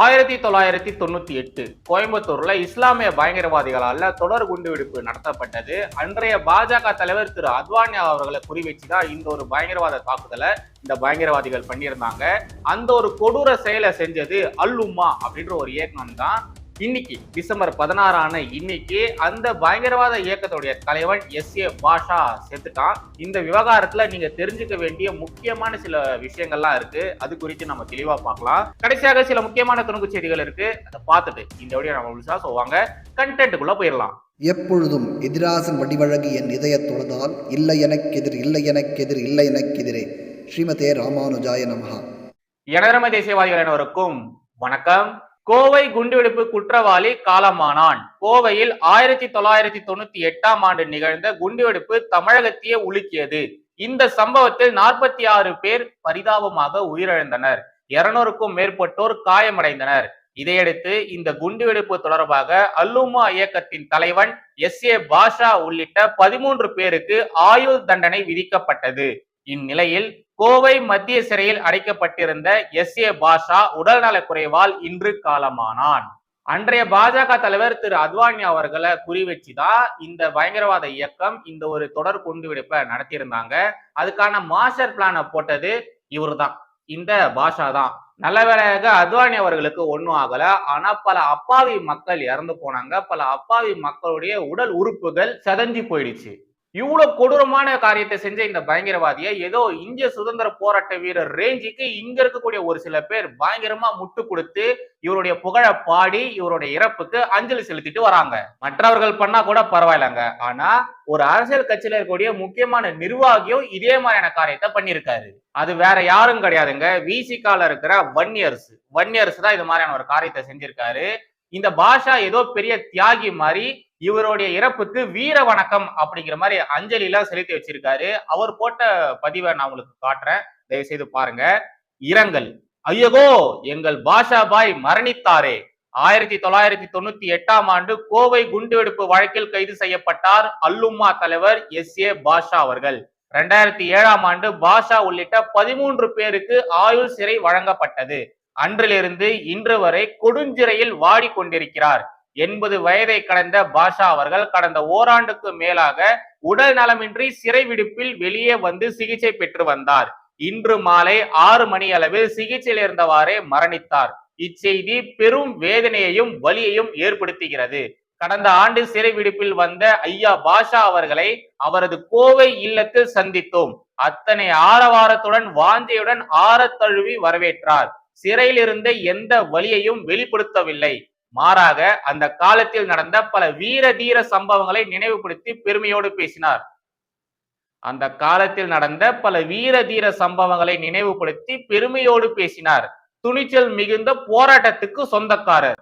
ஆயிரத்தி தொள்ளாயிரத்தி தொண்ணூத்தி எட்டு கோயம்புத்தூர்ல இஸ்லாமிய பயங்கரவாதிகளால தொடர் குண்டுவெடிப்பு நடத்தப்பட்டது. அன்றைய பாஜக தலைவர் திரு அத்வானி அவர்களை குறிவச்சு தான் இந்த ஒரு பயங்கரவாத தாக்குதலை இந்த பயங்கரவாதிகள் பண்ணியிருந்தாங்க. அந்த ஒரு கொடூர செயலை செஞ்சது அல்லும்மா அப்படின்ற ஒரு இயக்கம் தான். இன்னைக்கு டிசம்பர் பதினாறான இன்னைக்கு அந்த பயங்கரவாத இயக்கத்துடைய தலைவன் எஸ் ஏ பாஷா செத்துட்டான். இந்த விவகாரத்துல நீங்க தெரிஞ்சுக்க வேண்டிய முக்கியமான சில விஷயங்கள்லாம் இருக்கு. அது குறித்து நம்ம தெளிவா பார்க்கலாம். கடைசியாக சில முக்கியமான துணுக்கு செய்திகள் இருக்கு. அதை பார்த்துட்டு இந்த வீடியோ நம்ம முழுசா சொல்லுவாங்க கண்டென்ட்டுக்குள்ள போயிடலாம். எப்பொழுதும் எதிராசன் வடிவழகு என் இதயத் தொழுதால் இல்லை எனக்கெதிர் இல்லை எனக்கெதிர் இல்லை எனக்கெதிரே ஸ்ரீமதே ராமானுஜாய நமஹா. எனதரமை தேசியவாதிகள் அனைவருக்கும் வணக்கம். கோவை குண்டுவெடிப்பு குற்றவாளி காலமானான். கோவையில் ஆயிரத்தி தொள்ளாயிரத்தி தொண்ணூத்தி எட்டாம் ஆண்டு நிகழ்ந்த குண்டுவெடிப்பு தமிழகத்தையே உலுக்கியது. இந்த சம்பவத்தில் நாற்பத்தி ஆறு பேர் பரிதாபமாக உயிரிழந்தனர். இருநூறுக்கும் மேற்பட்டோர் காயமடைந்தனர். இதையடுத்து இந்த குண்டுவெடிப்பு தொடர்பாக அல்லுமா இயக்கத்தின் தலைவன் எஸ் ஏ பாஷா உள்ளிட்ட பதிமூன்று பேருக்கு ஆயுள் தண்டனை விதிக்கப்பட்டது. இந்நிலையில் கோவை மத்திய சிறையில் அடைக்கப்பட்டிருந்த எஸ். ஏ. பாஷா உடல்நலக் குறைவால் இன்று காலமானான். அன்றைய பாஜக தலைவர் திரு அத்வானி அவர்களை குறிவச்சுதான் இந்த பயங்கரவாத இயக்கம் இந்த ஒரு தொடர் குண்டுவெடிப்பை நடத்தியிருந்தாங்க. அதுக்கான மாஸ்டர் பிளானை போட்டது இவர்தான். இந்த பாஷா தான் நல்ல வேலையாக அத்வானி அவர்களுக்கு ஒன்றும் ஆகல. ஆனா பல அப்பாவி மக்கள் இறந்து போனாங்க. பல அப்பாவி மக்களுடைய உடல் உறுப்புகள் செதஞ்சு போயிடுச்சு. இவ்வளவு கொடூரமான காரியத்தை செஞ்ச இந்த பயங்கரவாதியை ஏதோ இந்திய சுதந்திர போராட்ட வீரர் ரேஞ்சுக்கு இங்க இருக்கக்கூடிய ஒரு சில பேர் பயங்கரமா முட்டு கொடுத்து இவருடைய புகழ பாடி இவருடைய இறப்புக்கு அஞ்சலி செலுத்திட்டு வராங்க. மற்றவர்கள் பண்ணா கூட பரவாயில்லைங்க. ஆனா ஒரு அரசியல் கட்சியில இருக்கக்கூடிய முக்கியமான நிர்வாகியும் இதே மாதிரியான காரியத்தை பண்ணியிருக்காரு. அது வேற யாரும் கிடையாதுங்க. விசிகால இருக்கிற வன்னியர்ஸ் வன்னியர்ஸ் தான் இது மாதிரியான ஒரு காரியத்தை செஞ்சிருக்காரு. இந்த பாஷா ஏதோ பெரிய தியாகி மாதிரி இவருடைய இறப்புக்கு வீர வணக்கம் அப்படிங்கிற மாதிரி அஞ்சலி எல்லாம் செலுத்தி வச்சிருக்காரு. அவர் போட்ட பதிவை நான் உங்களுக்கு காட்டுறேன். தயவு செய்து பாருங்க. இரங்கல். ஐயகோ எங்கள் பாஷா பாய் மரணித்தாரே. ஆயிரத்தி தொள்ளாயிரத்தி தொண்ணூத்தி எட்டாம் ஆண்டு கோவை குண்டுவெடிப்பு வழக்கில் கைது செய்யப்பட்டார் அல்லும்மா தலைவர் எஸ். ஏ. பாஷா அவர்கள். ரெண்டாயிரத்தி ஏழாம் ஆண்டு பாஷா உள்ளிட்ட பதிமூன்று பேருக்கு ஆயுள் சிறை வழங்கப்பட்டது. அன்றிலிருந்து இன்று வரை கொடுஞ்சிறையில் வாடிக்கொண்டிருக்கிறார். எண்பது வயதை கடந்த பாஷா அவர்கள் கடந்த ஓராண்டுக்கு மேலாக உடல் நலமின்றி சிறை விடுப்பில் வெளியே வந்து சிகிச்சை பெற்று வந்தார். இன்று மாலை ஆறு மணி அளவில் சிகிச்சையில் இருந்தவாறே மரணித்தார். இச்செய்தி பெரும் வேதனையையும் வலியையும் ஏற்படுத்துகிறது. கடந்த ஆண்டு சிறை விடுப்பில் வந்த ஐயா பாஷா அவர்களை அவரது கோவை இல்லத்தில் சந்தித்தோம். அத்தனை ஆரவாரத்துடன் வாஞ்சையுடன் ஆற தழுவி வரவேற்றார். சிறையில் இருந்த எந்த வலியையும் வெளிப்படுத்தவில்லை. மாறாக அந்த காலத்தில் நடந்த பல வீர தீர சம்பவங்களை நினைவுபடுத்தி பெருமையோடு பேசினார். அந்த காலத்தில் நடந்த பல வீர தீர சம்பவங்களை நினைவுபடுத்தி பெருமையோடு பேசினார். துணிச்சல் மிகுந்த போராட்டத்துக்கு சொந்தக்காரர்.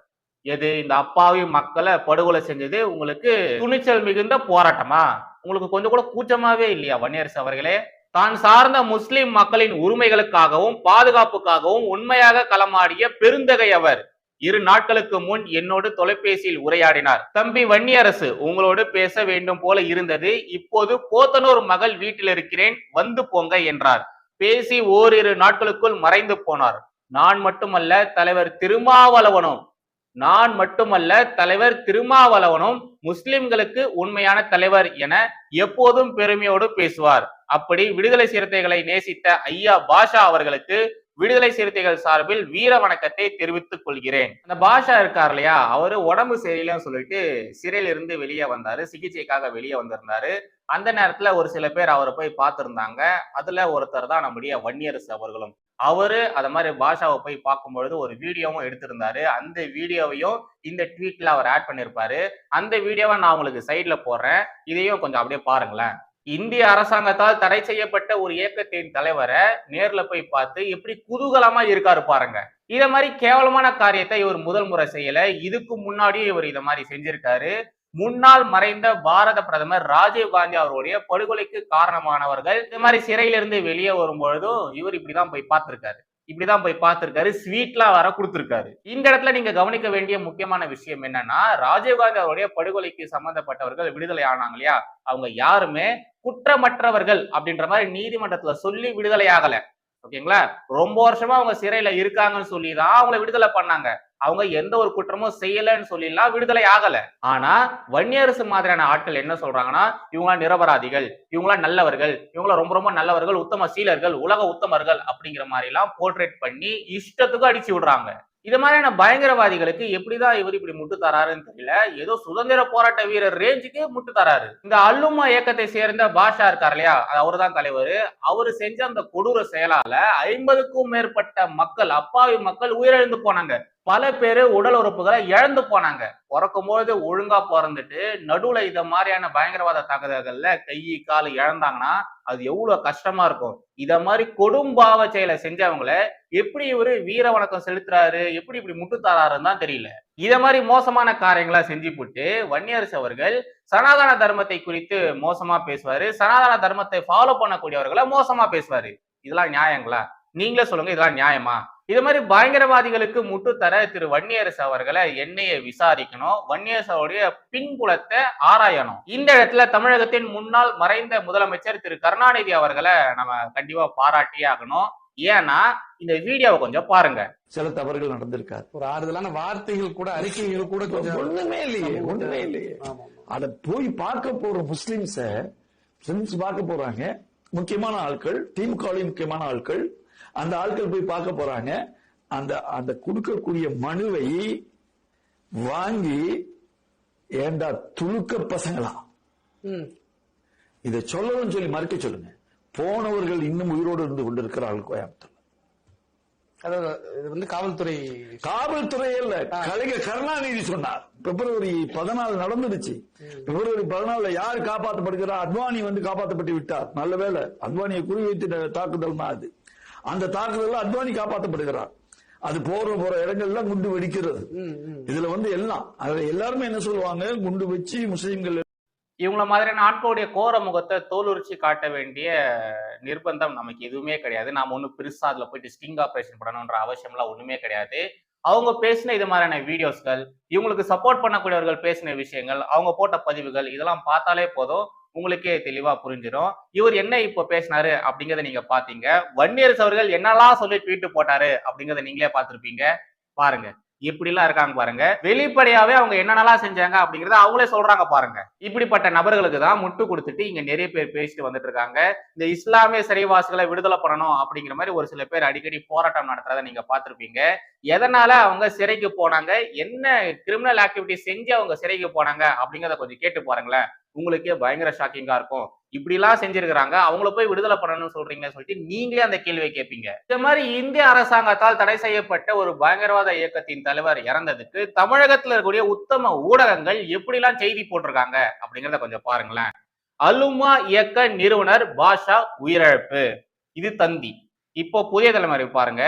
எது இந்த அப்பாவி மக்களை படுகொலை செஞ்சது உங்களுக்கு துணிச்சல் மிகுந்த போராட்டமா? உங்களுக்கு கொஞ்சம் கூட கூச்சமாவே இல்லையா வன்னியரசு அவர்களே? தான் சார்ந்த முஸ்லிம் மக்களின் உரிமைகளுக்காகவும் பாதுகாப்புக்காகவும் உண்மையாக களமாடிய பெருந்தகை அவர். இரு நாட்களுக்கு முன் என்னோடு தொலைபேசியில் உரையாடினார். தம்பி வன்னியரசு உங்களோடு பேச வேண்டும் போல இருந்தது. இப்போது போத்தனூர் மகள் வீட்டில் இருக்கிறேன் வந்து போங்க என்றார். பேசி ஓரிரு நாட்களுக்குள் மறைந்து போனார். நான் மட்டுமல்ல தலைவர் திருமாவளவனும் நான் மட்டுமல்ல தலைவர் திருமாவளவனும் முஸ்லிம்களுக்கு உண்மையான தலைவர் என எப்போதும் பெருமையோடு பேசுவார். அப்படி விடுதலை சிறுத்தைகளை நேசித்த ஐயா பாஷா அவர்களுக்கு விடுதலை சிறுத்தைகள் சார்பில் வீர வணக்கத்தை தெரிவித்துக் கொள்கிறேன். அந்த பாஷா இருக்கார் இல்லையா? அவரு உடம்பு சரியில்லைன்னு சொல்லிட்டு சிறையில இருந்து வெளியே வந்தாரு. சிகிச்சைக்காக வெளியே வந்திருந்தாரு. அந்த நேரத்துல ஒரு சில பேர் அவரை போய் பார்த்திருந்தாங்க. அதுல ஒருத்தர் தான் நம்முடைய வன்னியரசு அவர்களும். அவரு அத மாதிரி பாஷாவை போய் பார்க்கும்பொழுது ஒரு வீடியோவும் எடுத்திருந்தாரு. அந்த வீடியோவையும் இந்த ட்வீட்ல அவர் ஆட் பண்ணிருப்பாரு. அந்த வீடியோவை நான் உங்களுக்கு சைட்ல போடுறேன். இதையும் கொஞ்சம் அப்படியே பாருங்களேன். இந்திய அரசாங்கத்தால் தடை செய்யப்பட்ட ஒரு இயக்கத்தின் தலைவரை நேர்ல போய் பார்த்து எப்படி குதூகலமா இருக்காரு பாருங்க. இத மாதிரி கேவலமான காரியத்தை இவர் முதல் முறை செய்யல. இதுக்கு முன்னாடியே இவர் இத மாதிரி செஞ்சிருக்காரு. முன்னாள் மறைந்த பாரத பிரதமர் ராஜீவ் காந்தி அவருடைய படுகொலைக்கு காரணமானவர்கள். இது மாதிரி சிறையிலிருந்து வெளியே வரும்பொழுதும் இவர் இப்படிதான் போய் பார்த்திருக்காரு. இப்படிதான் போய் பார்த்திருக்காரு. ஸ்வீட்லாம் வர கொடுத்திருக்காரு. இந்த இடத்துல நீங்க கவனிக்க வேண்டிய முக்கியமான விஷயம் என்னன்னா ராஜீவ்காந்தி அவருடைய படுகொலைக்கு சம்பந்தப்பட்டவர்கள் விடுதலை ஆனாங்க இல்லையா? அவங்க யாருமே குற்றமற்றவர்கள் அப்படின்ற மாதிரி நீதிமன்றத்துல சொல்லி விடுதலை ஆகல. ஓகேங்களா? ரொம்ப வருஷமா அவங்க சிறையில இருக்காங்கன்னு சொல்லி தான் அவங்கள விடுதலை பண்ணாங்க. அவங்க எந்த ஒரு குற்றமும் செய்யலைன்னு சொல்லிலாம் விடுதலை ஆகல. ஆனா வன்னியரசு மாதிரியான ஆட்கள் என்ன சொல்றாங்கன்னா இவங்களா நிரபராதிகள் இவங்களா நல்லவர்கள் இவங்கள ரொம்ப ரொம்ப நல்லவர்கள் உத்தம சீலர்கள் உலக உத்தமர்கள் அப்படிங்கிற மாதிரி எல்லாம் போர்ட்ரேட் பண்ணி இஷ்டத்துக்கு அடிச்சு விடுறாங்க. இது மாதிரியான பயங்கரவாதிகளுக்கு எப்படிதான் இவர் இப்படி முட்டு தராருன்னு தெரியல. ஏதோ சுதந்திர போராட்ட வீரர் ரேஞ்சுக்கு முட்டு தராரு. இந்த அல்லுமா இயக்கத்தை சேர்ந்த பாஷா இருக்கார் இல்லையா? அவர் தான் தலைவர். அவரு செஞ்ச அந்த கொடூர செயலால ஐம்பதுக்கும் மேற்பட்ட மக்கள் அப்பாவி மக்கள் உயிரிழந்து போனாங்க. பல பேர் உடல் உறுப்புகளை இழந்து போனாங்க. பிறக்கும்போது ஒழுங்கா பிறந்துட்டு நடுவுல இந்த மாதிரியான பயங்கரவாத தாக்குதல்கள்ல கை கால் இழந்தாங்கன்னா அது எவ்வளவு கஷ்டமா இருக்கும். இத மாதிரி கொடும்பாவ செயலை செஞ்சவங்கள எப்படி இவரு வீர வணக்கம் செலுத்துறாரு? எப்படி இப்படி முட்டுத்தராருன்னு தான் தெரியல. இத மாதிரி மோசமான காரியங்களா செஞ்சு போட்டு வன்னியரசு அவர்கள் சனாதன தர்மத்தை குறித்து மோசமா பேசுவாரு. சனாதன தர்மத்தை ஃபாலோ பண்ணக்கூடியவர்களை மோசமா பேசுவாரு. இதெல்லாம் நியாயங்களா? நீங்களே சொல்லுங்க இதெல்லாம் நியாயமா? இது மாதிரி பயங்கரவாதிகளுக்கு முட்டு தர திரு வன்னியரசு அவர்களை எண்ணெயை விசாரிக்கணும் வன்னியரசு அவருடைய பின்புலத்தை ஆராயணும். இந்த இடத்துல தமிழகத்தின் முன்னாள் மறைந்த முதலமைச்சர் திரு கருணாநிதி அவர்களை நம்ம கண்டிப்பா பாராட்டியே ஆகணும். ஏன்னா இந்த வீடியோவை கொஞ்சம் பாருங்க. சில தவறுகள் நடந்திருக்காது. ஒரு ஆறுதலான வார்த்தைகள் கூட அறிக்கைகள் கூட கொஞ்சம் ஒண்ணுமே இல்லையே ஒண்ணுமே இல்லையே. ஆமா. அத போய் பார்க்க போற முஸ்லிம்ஸ முஸ்லிம்ஸ் பார்க்க போறாங்க. முக்கியமான ஆட்கள் திமுகவின் முக்கியமான ஆட்கள் அந்த ஆட்கள் போய் பார்க்க போறாங்க. அந்த அந்த கொடுக்கக்கூடிய மனுவை வாங்கி ஏண்டா துளுக்க பசங்களா. இதை சொல்லணும்னு சொல்லி மறுக்க சொல்லுங்க. போனவர்கள் இன்னும் உயிரோடு இருந்து கொண்டிருக்கிறார்கள் கோயம்புத்தூர். இது வந்து காவல்துறை. காவல்துறை இல்ல. கலைஞர் கருணாநிதி சொன்னார். பிப்ரவரி பதினாலு நடந்துடுச்சு. பிப்ரவரி பதினாலுல யார் காப்பாற்றப்படுகிறார் அத்வானி வந்து காப்பாற்றப்பட்டு விட்டார். நல்ல வேளை. அத்வானியை குறிவைத்து தாக்குதல் தான் அது. அந்த தாக்குதல்ல அத்வானி காப்பாற்றப்படுகிறார் அது போற போற இடங்கள்ல குண்டு வெடிக்கிறது. இதுல வந்து எல்லாம் அதுல எல்லாருமே என்ன சொல்லுவாங்க? குண்டு வச்சு முஸ்லிம்கள் இவங்கள மாதிரியான ஆட்களுடைய கோர முகத்தை தோலுரிச்சு காட்ட வேண்டிய நிர்பந்தம் நமக்கு எதுவுமே கிடையாது. நாம ஒன்றும் பெருசா அதுல போயிட்டு ஸ்டிங் ஆபரேஷன் பண்ணணுன்ற அவசியம்லாம் ஒண்ணுமே கிடையாது. அவங்க பேசின இது மாதிரியான வீடியோஸ்கள் இவங்களுக்கு சப்போர்ட் பண்ணக்கூடியவர்கள் பேசின விஷயங்கள் அவங்க போட்ட பதிவுகள் இதெல்லாம் பார்த்தாலே போதும். உங்களுக்கே தெளிவா புரிஞ்சிடும் இவர் என்ன இப்போ பேசினாரு அப்படிங்கறத நீங்க பாத்தீங்க வன்னியரசு அவர்கள் என்னெல்லாம் சொல்லி ட்வீட் போட்டாரு அப்படிங்கறத நீங்களே பார்த்திருப்பீங்க. பாருங்க. இப்படிலாம் இருக்காங்க பாருங்க. வெளிப்படையாவே அவங்க என்னென்னலாம் செஞ்சாங்க அப்படிங்கறத அவங்களே சொல்றாங்க பாருங்க. இப்படிப்பட்ட நபர்களுக்கு தான் முட்டு கொடுத்துட்டு இங்க நிறைய பேர் பேசிட்டு வந்துட்டு இருக்காங்க. இந்த இஸ்லாமிய சிறைவாசிகளை விடுதலை பண்ணணும் அப்படிங்கிற மாதிரி ஒரு சில பேர் அடிக்கடி போராட்டம் நடத்துறதை நீங்க பார்த்திருப்பீங்க. எதனால அவங்க சிறைக்கு போனாங்க? என்ன கிரிமினல் ஆக்டிவிட்டி செஞ்சு அவங்க சிறைக்கு போனாங்க? அப்படிங்கிறத கொஞ்சம் கேட்டு பாருங்களேன். உங்களுக்கே பயங்கர ஷாக்கிங்கா இருக்கும். இப்படிலாம் செஞ்சிருக்கிறாங்க. அவங்கள போய் விடுதலை பண்ணணும்னு சொல்றீங்கன்னு சொல்லிட்டு நீங்களே அந்த கேள்வியை கேட்பீங்க இந்த மாதிரி இந்திய அரசாங்கத்தால் தடை செய்யப்பட்ட ஒரு பயங்கரவாத இயக்கத்தின் தலைவர் இறந்ததுக்கு தமிழகத்தில் இருக்கக்கூடிய உத்தம ஊடகங்கள் எப்படிலாம் செய்தி போட்டிருக்காங்க அப்படிங்கிறத கொஞ்சம் பாருங்களேன். அலுமா இயக்க நிறுவனர் பாஷா உயிரிழப்பு. இது தந்தி. இப்போ புதிய தலைமுறை பாருங்க.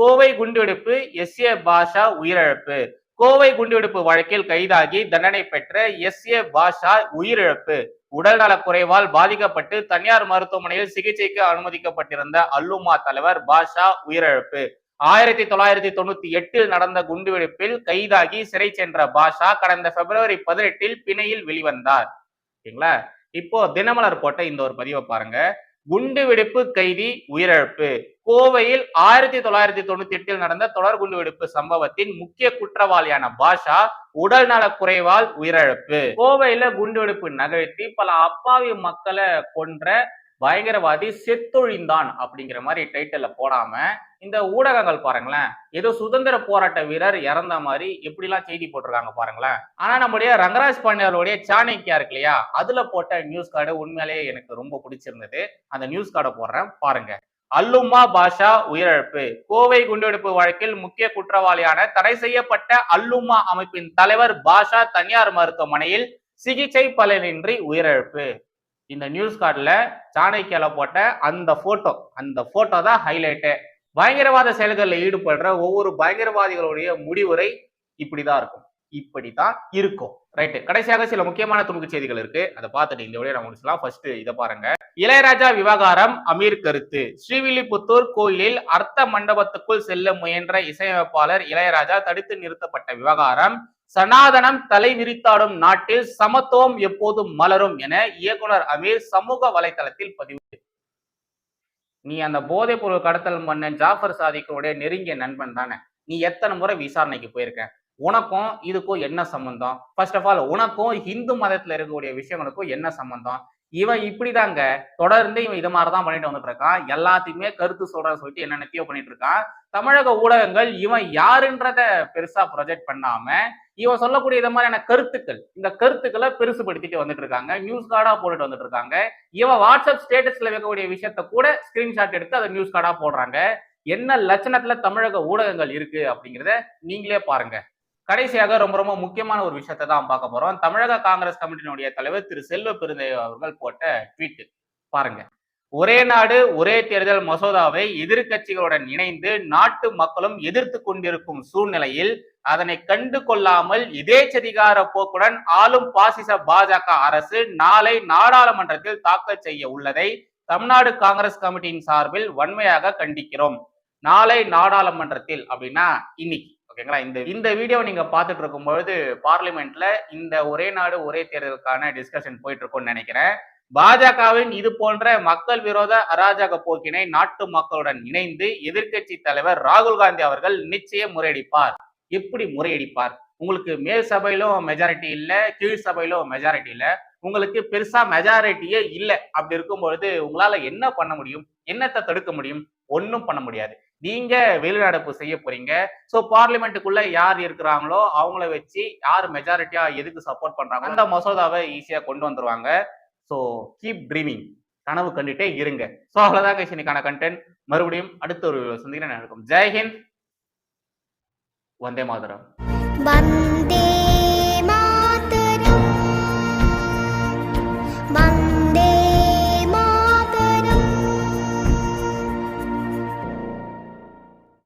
கோவை குண்டுவெடிப்பு எஸ் ஏ பாஷா உயிரிழப்பு. கோவை குண்டுவெடிப்பு வழக்கில் கைதாகி தண்டனை பெற்ற எஸ். ஏ. பாஷா உயிரிழப்பு. உடல்நலக் குறைவால் பாதிக்கப்பட்டு தனியார் மருத்துவமனையில் சிகிச்சைக்கு அனுமதிக்கப்பட்டிருந்த அல்லுமா தலைவர் பாஷா உயிரிழப்பு. ஆயிரத்தி தொள்ளாயிரத்தி தொண்ணூத்தி எட்டில் நடந்த குண்டுவெடிப்பில் கைதாகி சிறை சென்ற பாஷா கடந்த பிப்ரவரி பதினெட்டில் பிணையில் வெளிவந்தார். ஓகேங்களா? இப்போ தினமலர் போட்ட இந்த ஒரு பதிவை பாருங்க. குண்டு வெடிப்பு கைதி உயிரிழப்பு. கோவையில் ஆயிரத்தி தொள்ளாயிரத்தி தொண்ணூத்தி எட்டில் நடந்த தொடர் குண்டுவெடிப்பு சம்பவத்தின் முக்கிய குற்றவாளியான பாஷா உடல் நலக் குறைவால் உயிரிழப்பு. கோவையில குண்டுவெடிப்பு நகழ்த்தி பல அப்பாவி மக்களை கொன்ற பயங்கரவாதி செத்தொழிந்தான் அப்படிங்கிற மாதிரி டைட்டில் போடாம இந்த ஊடகங்கள் பாருங்களேன் ஏதோ சுதந்திர போராட்ட வீரர் இறந்த மாதிரி எப்படிலாம் செய்தி போட்டிருக்காங்க பாருங்களேன். ஆனா நம்முடைய ரங்கராஜ் பாண்டியருடைய சாணக்கியா இருக்கு இல்லையா? அதுல போட்ட நியூஸ் கார்டு உண்மையிலேயே எனக்கு ரொம்ப பிடிச்சிருந்தது. அந்த நியூஸ் கார்டை போடுறேன் பாருங்க. அல்லுமா பாஷா உயிரிழப்பு. கோவை குண்டுவெடிப்பு வழக்கில் முக்கிய குற்றவாளியான தடை செய்யப்பட்ட அல்லுமா அமைப்பின் தலைவர் பாஷா தனியார் மருத்துவமனையில் சிகிச்சை பலனின்றி உயிரிழப்பு. இந்த நியூஸ் கார்டில் சாணக்கியால போட்ட அந்த போட்டோ அந்த போட்டோ தான் ஹைலைட்டு பயங்கரவாத செயல்களில் ஈடுபடுற ஒவ்வொரு பயங்கரவாதிகளுடைய முடிவுரை இப்படிதான் இருக்கும். இப்படி தான் இருக்கும். ரைட்டு கடைசியாக சில முக்கியமான துணுக்கு செய்திகள் இருக்கு. அதை பார்த்துட்டு இந்த வீடியோ நம்ம முடிச்சலாம் ஃபர்ஸ்ட் இதை பாருங்க. இளையராஜா விவகாரம் அமீர் கருத்து. ஸ்ரீவில்லிபுத்தூர் கோயிலில் அர்த்த மண்டபத்துக்குள் செல்ல முயன்ற இசையமைப்பாளர் இளையராஜா தடுத்து நிறுத்தப்பட்ட விவகாரம். சனாதனம் தலை விரித்தாடும் நாட்டில் சமத்துவம் எப்போதும் மலரும் என இயக்குனர் அமீர் சமூக வலைதளத்தில் பதிவு நீ அந்த போதைப் பொருள் கடத்தல் பண்ண ஜாஃபர் சாதிக்கோடைய நெருங்கிய நண்பன் தானே. நீ எத்தனை முறை விசாரணைக்கு போயிருக்க? உனக்கும் இதுக்கும் என்ன சம்பந்தம்? ஃபர்ஸ்ட் ஆஃப் ஆல் உனக்கும் இந்து மதத்துல இருக்கக்கூடிய விஷயங்களுக்கும் என்ன சம்பந்தம்? இவன் இப்படிதாங்க. தொடர்ந்து இவன் இது மாதிரி தான் பண்ணிட்டு வந்துட்டு இருக்கான் எல்லாத்தையுமே கருத்து சொல்றன்னு சொல்லிட்டு என்னென்னத்தையோ பண்ணிட்டு இருக்கான் தமிழக ஊடகங்கள் இவன் யாருன்றத பெருசா ப்ரொஜெக்ட் பண்ணாம இவன் சொல்லக்கூடிய இது மாதிரியான கருத்துக்கள் இந்த கருத்துக்களை பெருசுபடுத்திட்டு வந்துட்டு இருக்காங்க நியூஸ் கார்டா போட்டுட்டு வந்துட்டு இருக்காங்க இவன் வாட்ஸ்அப் ஸ்டேட்டஸ்ல வைக்கக்கூடிய விஷயத்த கூட ஸ்கிரீன்ஷாட் எடுத்து அதை நியூஸ் கார்டா போடுறாங்க. என்ன லட்சணத்துல தமிழக ஊடகங்கள் இருக்கு அப்படிங்கிறத நீங்களே பாருங்க. கடைசியாக ரொம்ப ரொம்ப முக்கியமான ஒரு விஷயத்தை தான் பார்க்க போறோம். தமிழக காங்கிரஸ் கமிட்டியினுடைய தலைவர் திரு செல்வ பெருந்தேவ் அவர்கள் போட்ட ட்வீட் பாருங்க. ஒரே நாடு ஒரே தேர்தல் மசோதாவை எதிர்க்கட்சிகளுடன் இணைந்து நாட்டு மக்களும் எதிர்த்து கொண்டிருக்கும் சூழ்நிலையில் அதனை கண்டு கொள்ளாமல் எதேச்சதிகார போக்குடன் ஆளும் பாசிச பாஜக அரசு நாளை நாடாளுமன்றத்தில் தாக்கல் செய்ய உள்ளதை தமிழ்நாடு காங்கிரஸ் கமிட்டியின் சார்பில் வன்மையாக கண்டிக்கிறோம். நாளை நாடாளுமன்றத்தில் அப்படின்னா இன்னைக்கு. ஓகேங்களா? இந்த இந்த வீடியோ நீங்க பார்த்துட்டு இருக்கும்பொழுது பார்லிமெண்ட்ல இந்த ஒரே நாடு ஒரே தேர்தலுக்கான டிஸ்கஷன் போயிட்டு இருக்கும்னு நினைக்கிறேன். பாஜகவின் இது போன்ற மக்கள் விரோத அராஜக போக்கினை நாட்டு மக்களுடன் இணைந்து எதிர்க்கட்சி தலைவர் ராகுல் காந்தி அவர்கள் நிச்சயம் முறையடிப்பார். எப்படி முறையடிப்பார்? உங்களுக்கு மேல் சபையிலும் மெஜாரிட்டி இல்லை கீழ் சபையிலும் மெஜாரிட்டி இல்லை. உங்களுக்கு பெருசா மெஜாரிட்டியே இல்லை. அப்படி இருக்கும் பொழுது உங்களால என்ன பண்ண முடியும்? என்னத்தை தடுக்க முடியும்? ஒன்றும் பண்ண முடியாது. நீங்க வெளிநடப்பு செய்ய போறீங்க. ஸோ பார்லிமெண்ட்டுக்குள்ள யார் இருக்கிறாங்களோ அவங்கள வச்சு யார் மெஜாரிட்டியா எதுக்கு சப்போர்ட் பண்றாங்க அந்த மசோதாவை ஈஸியா கொண்டு வந்துருவாங்க. ஸோ கீப் ட்ரீமிங் கனவு கண்டுட்டே இருங்க. சோ அவ்வளோதான் இன்னைக்கான கண்டென்ட் மறுபடியும் அடுத்த ஒரு சந்திக்கிறேன். நடக்கும் ஜெய்ஹிந்த் வந்தே மாதரம். வந்தே